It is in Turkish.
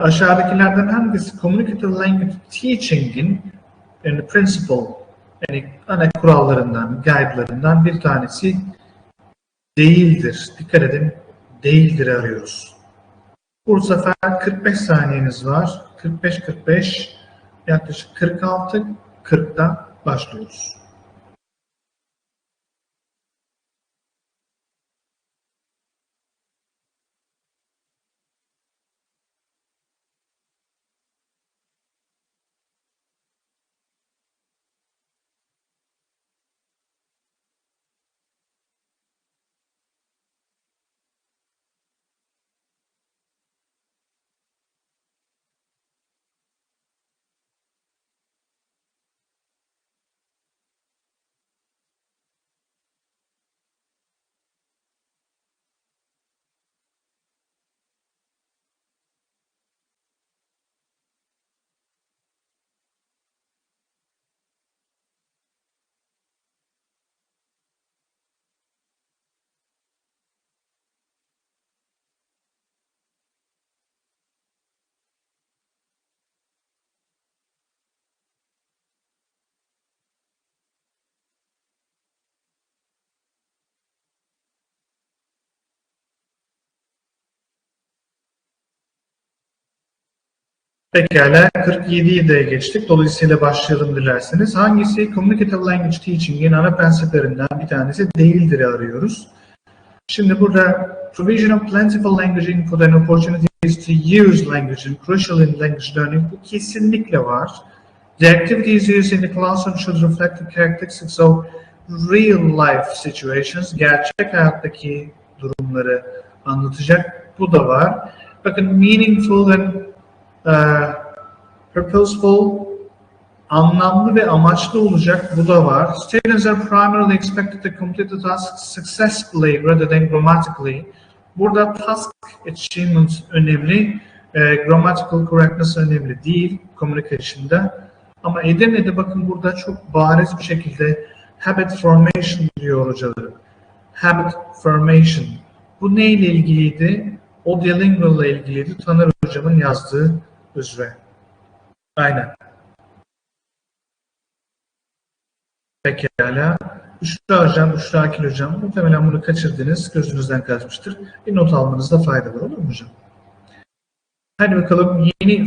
aşağıdakilerden hangisi communicative language teaching'in yani principle yani ana kurallarından, guide'larından bir tanesi değildir. Dikkat edin, değildir arıyoruz. Bu sefer 45 saniyeniz var. 45-45 yaklaşık 46 40'ta başlıyoruz. Pekala 47'yi de geçtik. Dolayısıyla başlayalım dilerseniz. Hangisi Communicative Language Teaching'in ana prensiplerinden bir tanesi değildir arıyoruz. Şimdi burada provision of plentiful language input and opportunities to use language and crucial in language learning bu kesinlikle var. The activities used in the classroom should reflect the characteristics of real life situations. Gerçek hayattaki durumları anlatacak. Bu da var. Bakın meaningful and uh, purposeful, anlamlı ve amaçlı olacak. Bu da var. Students are primarily expected to complete the task successfully rather than grammatically. Burada task achievement önemli. E, grammatical correctness önemli değil communication'da. Ama Edirne'de bakın burada çok bariz bir şekilde habit formation diyor hocalarım. Habit formation. Bu neyle ilgiliydi? O bilingual ile ilgiliydi. Taner hocamın yazdığı üzere. Aynen. Pekala. Büşra hocam, Büşra Akil hocam muhtemelen bunu kaçırdınız, gözünüzden kaçmıştır. Bir not almanızda fayda var olur mu hocam? Hadi bakalım yeni